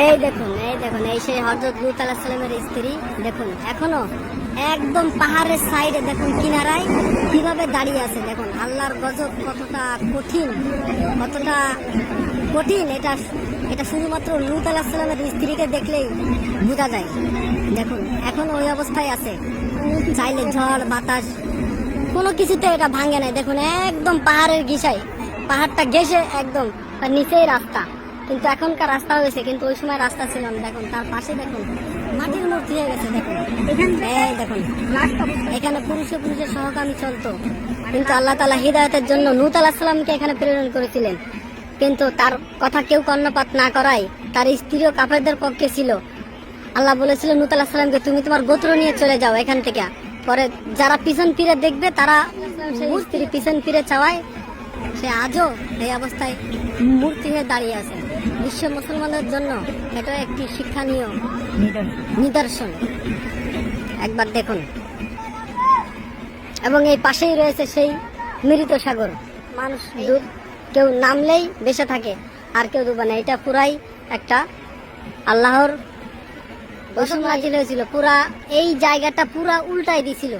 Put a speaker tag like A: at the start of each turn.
A: এই দেখুন এই দেখুন, এই সেই হজরত লুত স্ত্রী, দেখুন, এখনও একদম পাহাড়ের সাইডে দেখুন কিনারায় কীভাবে দাঁড়িয়ে আছে, দেখুন, আল্লাহর গজব কতটা কঠিন কতটা কঠিন, এটা এটা শুধুমাত্র লুত আলাহ সালামের স্ত্রীকে দেখলেই বোঝা যায়, দেখুন, এখন ওই অবস্থায় আছে, চাইলে ঝড়, বাতাস, কোনো কিছুতে এটা ভাঙে নাই, দেখুন, একদম পাহাড়ের গিসাই পাহাড়টা ঘেসে একদম নিচেই রাস্তা। কিন্তু এখনকার রাস্তা হয়েছে, কিন্তু ওই সময় রাস্তা ছিল না। দেখুন, তার পাশে দেখুন, মাটির মূর্তি হয়ে গেছে, দেখুন। দেখুন, এখানে পুরুষে পুরুষের সহকামী চলতো। কিন্তু আল্লাহ তালা হৃদায়তের জন্য নূত আলাহ সাল্লামকে এখানে প্রেরণ করেছিলেন। কিন্তু তার কথা কেউ কর্ণপাত না করায় তার স্ত্রীও কাফেরদের পক্ষে ছিল। আল্লাহ বলেছিল নূত আলাহ সাল্লামকে তুমি তোমার গোত্র নিয়ে চলে যাও এখান থেকে। পরে যারা পিছন ফিরে দেখবে, তারা স্ত্রী পিছন ফিরে চাওয়ায় সে আজও এই অবস্থায় মূর্তি হয়ে দাঁড়িয়ে আছে। বিশ্ব মুসলমানদের জন্য এটা একটি শিক্ষণীয় নিদর্শন। একবার দেখুন। এবং এই পাশেই রয়েছে সেই মৃত সাগর। মানুষ ডুব কেউ নামলেই বেঁচে থাকে, আর কেউ ডুবে না। এটা পুরাই একটা আল্লাহর ওই সময় হয়েছিল। পুরা এই জায়গাটা পুরা উল্টাই দিছিল।